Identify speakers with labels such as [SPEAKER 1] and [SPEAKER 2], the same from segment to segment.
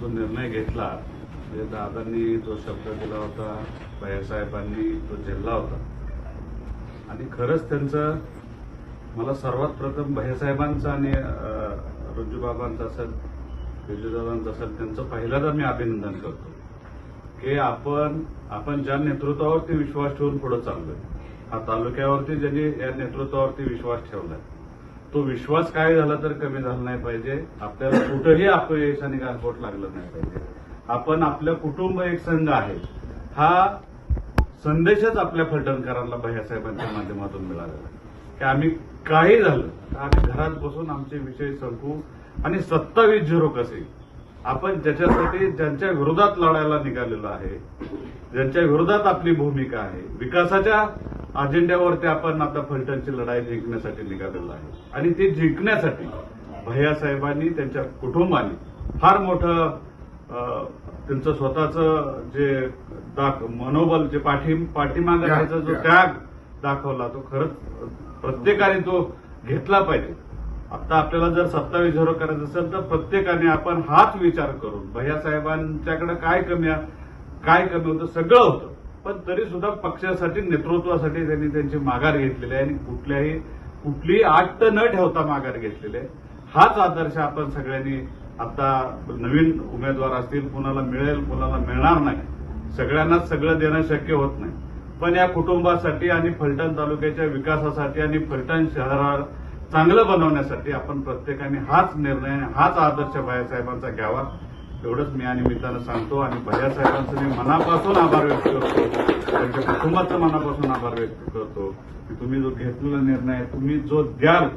[SPEAKER 1] जो निर्णय घेतला. म्हणजे दादांनी जो शब्द दिला होता भैयासाहेबांनी तो झेलला होता. आणि खरंच त्यांचं मला सर्वात प्रथम भैयासाहेबांचं आणि अं, रुजूबाबांचं असेल विजयदादांचं असेल त्यांचं पहिल्यांदा मी अभिनंदन करतो. की आपण आपण ज्या नेतृत्वावरती विश्वास ठेवून पुढे चाललोय हा तालुक्यावरती ज्यांनी या नेतृत्वावरती विश्वास ठेवलाय तो विश्वास काय झाला तर कमी झाला नाही पाहिजे. आपल्याला कुठंही अपयश आणि लागलं नाही पाहिजे. आपण आपलं कुटुंब एक संघ आहे. हा संदेशच आपल्या फलटणकरांना भैयासाहेबांच्या माध्यमातून मिळालेला की आम्ही काही झालं तर आम्ही घरात बसून आमचे विषय संपू आणि सत्तावीस झिरो कसे? आपण ज्याच्यासाठी ज्यांच्या विरोधात लढायला निघालेलो आहे ज्यांच्या विरोधात आपली भूमिका आहे विकासाच्या अजेंड्यावरती आपण आता फलटणची लढाई जिंकण्यासाठी निघालेलो आहे. आणि ती जिंकण्यासाठी भैयासाहेबांनी त्यांच्या कुटुंबाने फार मोठं त्यांचं स्वतःचं जे दाख मनोबल जे पाठी पाठीमागे त्याचा जो
[SPEAKER 2] त्याग.
[SPEAKER 1] दाखवला तो खरंच प्रत्येकाने तो घेतला पाहिजे. आता आपल्याला जर सत्तावीस झिरो करायचं असेल तर प्रत्येकाने आपण हाच विचार करून भैयासाहेबांच्याकडे काय कमी काय कमी होतं सगळं होतं. पण तरी सुद्धा पक्षासाठी नेतृत्वासाठी त्यांनी त्यांची माघार घेतलेली आहे आणि कुठल्याही कुठलीही आट न ठेवता माघार घेतलेली आहे. हाच आदर्श आपण सगळ्यांनी आता नवीन उमेदवार असतील कुणाला मिळेल कुणाला मिळणार नाही. सगळ्यांना सगळं देणं शक्य होत नाही. पण या कुटुंबासाठी आणि फलटण तालुक्याच्या विकासासाठी आणि फलटण शहराला चांगलं बनवण्यासाठी आपण प्रत्येकाने हाच निर्णय आणि हाच आदर्श भैयासाहेबांचा घ्यावा. एवढंच मी या निमित्तानं सांगतो आणि भैयासाहेबांचं मी मनापासून आभार व्यक्त करतो. त्यांच्या कुटुंबाचं मनापासून आभार व्यक्त करतो. की तुम्ही जो घेतलेला निर्णय तुम्ही जो द्याल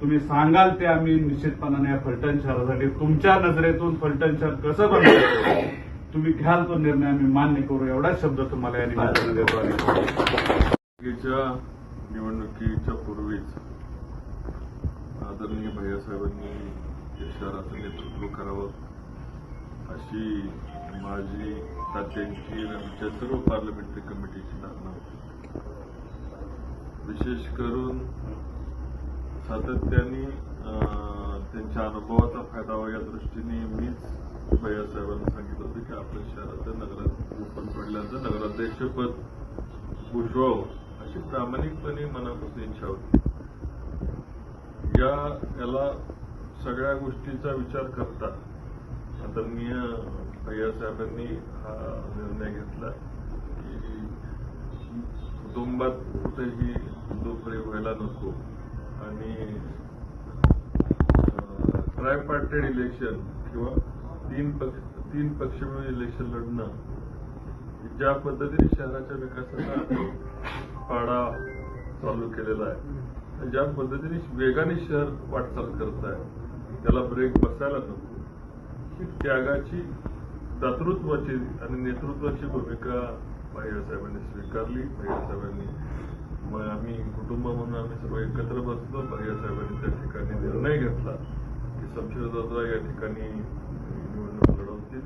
[SPEAKER 1] तुम्ही सांगाल ते आम्ही निश्चितपणाने या फलटण शहरासाठी तुमच्या नजरेतून फलटण शहर कसं बनवायचं तुम्ही घ्याल तो निर्णय आम्ही मान्य करू. एवढाच शब्द तुम्हाला या निमित्तानं देतो आणि
[SPEAKER 2] निवडणुकीच्या पूर्वीच आदरणीय भैयासाहेबांनी शहराचं नेतृत्व करावं. अशी माझी त्यांची आणि आमच्या सर्व पार्लमेंटरी कमिटीची धारणा होती. विशेष करून सातत्याने अं, त्यांच्या अनुभवाचा फायदा व्हावा या दृष्टीने मीच भैयासाहेबांना सांगितलं होतं की आपल्या शहराचं नगरात ओपन पडल्याचं नगराध्यक्षपद भूषवावं अशी प्रामाणिकपणे मनापासून इच्छा होती. या याला सगळ्या गोष्टीचा विचार करता आदरणीय साहेबांनी हा निर्णय घेतला की कुटुंबात कुठेही नोकरी व्हायला नको. आणि ट्रायपार्टेड इलेक्शन किंवा तीन पक्ष तीन पक्ष मिळून इलेक्शन लढणं ज्या पद्धतीने शहराच्या विकासाचा पाडा चालू केलेला आहे ज्या पद्धतीने वेगाने शहर वाटचाल करत आहे त्याला ब्रेक बसायला नको. त्यागाची दातृत्वाची आणि नेतृत्वाची भूमिका भैयासाहेबांनी स्वीकारली. भैयासाहेबांनी मग आम्ही कुटुंब म्हणून आम्ही सर्व एकत्र बसलो. भैयासाहेबांनी त्या ठिकाणी निर्णय घेतला की शमशेरदादा या ठिकाणी निवडणूक लढवतील.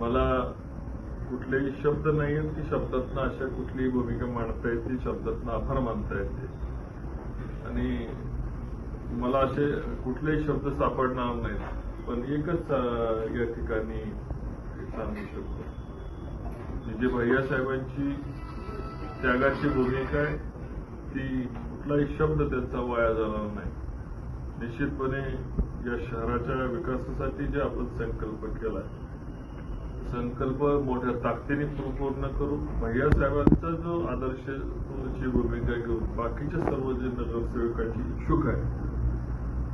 [SPEAKER 2] मला कुठलेही शब्द नाही आहेत की शब्दातनं अशा कुठलीही भूमिका मांडता येते शब्दातनं आभार मानता येते आणि मला असे कुठलेही शब्द सापडणार नाहीत. पण एकच या ठिकाणी सांगू शकतो. म्हणजे जे भैयासाहेबांची त्यागाची भूमिका आहे ती कुठलाही शब्द त्यांचा वाया जाणार नाही. निश्चितपणे या शहराच्या विकासासाठी जे आपण संकल्प केला संकल्प मोठ्या ताकदीने पूर्ण पूर्ण करू भैयासाहेबांचा जो आदर्श भूमिका घेऊन बाकीच्या सर्व जे नगरसेवकांची इच्छुक आहे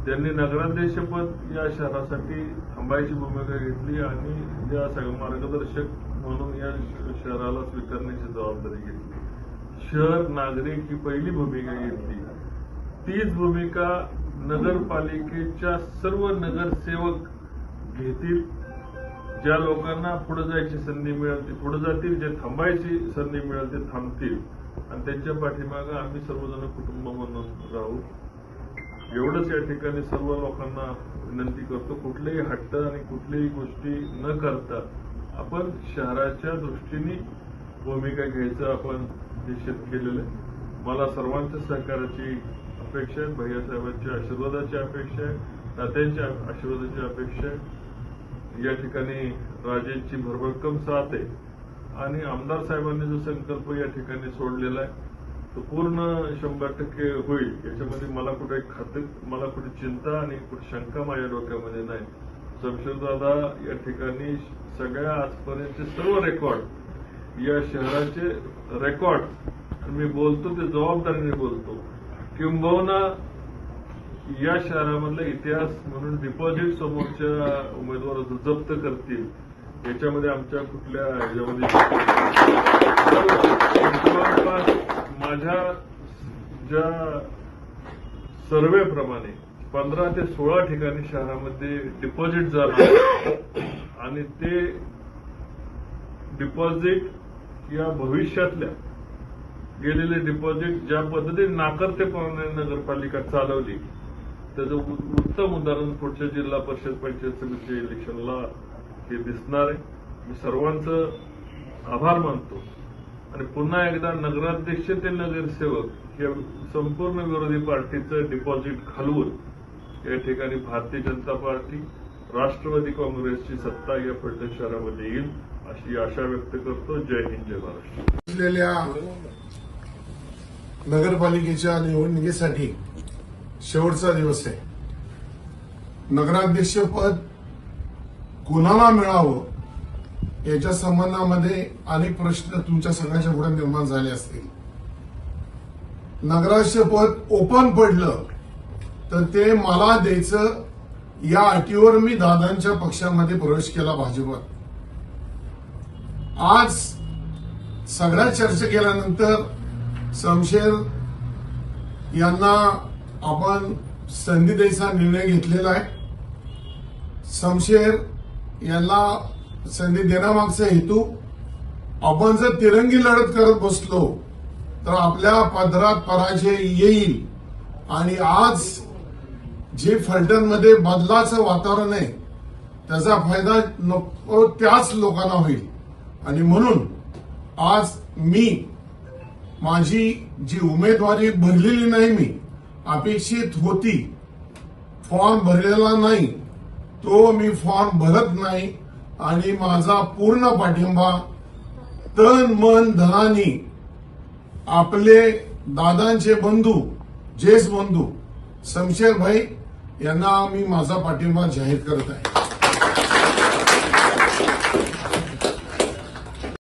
[SPEAKER 2] त्यांनी नगराध्यक्षपद या शहरासाठी थांबायची भूमिका घेतली आणि या मार्गदर्शक म्हणून या शहराला स्वीकारण्याची जबाबदारी घेतली. शहर नागरिक ही पहिली भूमिका घेतली. तीच भूमिका नगरपालिकेच्या सर्व नगरसेवक घेतील. ज्या लोकांना पुढे जायची संधी मिळेल ते पुढे जातील जे थांबायची संधी मिळेल ते थांबतील. आणि त्यांच्या पाठीमागं आम्ही सर्वजण कुटुंब म्हणून राहू. एवढंच या ठिकाणी सर्व लोकांना विनंती करतो कुठलेही हट्ट आणि कुठलीही गोष्टी न करता आपण शहराच्या दृष्टीने भूमिका घ्यायचं आपण निश्चित केलेलं आहे. मला सर्वांच्या सहकाराची अपेक्षा आहे भैयासाहेबांच्या आशीर्वादाची अपेक्षा आहे तात्यांच्या आशीर्वादाची अपेक्षा आहे. या ठिकाणी राजेंची भरभक्कम साथ आहे. आणि आमदार साहेबांनी जो संकल्प या ठिकाणी सोडलेला आहे तो पूर्ण शंभर टक्के होईल. याच्यामध्ये मला कुठे खाते मला कुठे चिंता आणि कुठे शंका माझ्या डोक्यामध्ये नाही. शमशेरदादा या ठिकाणी सगळ्या आजपर्यंतचे सर्व रेकॉर्ड या शहराचे रेकॉर्ड मी बोलतो ते जबाबदारीने बोलतो. किंबहुना या शहरामधला इतिहास म्हणून डिपॉझिट समोरच्या उमेदवार जप्त करतील याच्यामध्ये आमच्या कुठल्या ह्याच्यामध्ये जवळपास माझ्या ज्या सर्वेप्रमाणे पंधरा ते सोळा ठिकाणी शहरामध्ये डिपॉझिट झालं आणि ते डिपॉझिट या भविष्यातल्या गेलेले डिपॉझिट ज्या पद्धतीने नाकर्तेपणाने नगरपालिका चालवली त्याचं उत्तम उदाहरण पुढच्या जिल्हा परिषद पंचायत समितीच्या इलेक्शनला हे दिसणार आहे. मी सर्वांचं आभार मानतो. आणि पुन्हा एकदा नगराध्यक्ष ते नगरसेवक या संपूर्ण विरोधी पार्टीचं डिपॉझिट घालवून या ठिकाणी भारतीय जनता पार्टी राष्ट्रवादी काँग्रेसची सत्ता या फलटण शहरामध्ये येईल अशी आशा व्यक्त करतो. जय हिंद जय महाराष्ट्र.
[SPEAKER 3] असलेल्या नगरपालिकेच्या निवडणुकीसाठी शेवटचा दिवस आहे. नगराध्यक्षपद कोणाला मिळावं याच्या संबंधामध्ये अनेक प्रश्न तुमच्या सगळ्यांच्या पुढे निर्माण झाले असतील. नगराध्यक्षपद ओपन पडलं तर ते मला द्यायचं या अटीवर मी दादांच्या पक्षामध्ये प्रवेश केला भाजपात आज सगळ्या चर्चा केल्यानंतर समशेर यांना आपण संधी द्यायचा निर्णय घेतलेला आहे. समशेर यांना संधी देण्यामागचा हेतू आपण जर तिरंगी लढत करत बसलो तर आपल्या पदरात पराजय येईल. आणि आज जे फलटणमध्ये बदलाचं वातावरण आहे त्याचा फायदा नको त्याच लोकांना होईल. आणि म्हणून आज मी माझी जी उमेदवारी भरलेली नाही मी अपेक्षित होती फॉर्म भरलेला नाही तो मी फॉर्म भरत नाही आणि माझा पूर्ण पाठिंबा तन मन धनानी आपले दादांचे बंधू जेस बंधू शमशेर भाई यांना मी माझा पाठिंबा जाहीर करत आहे.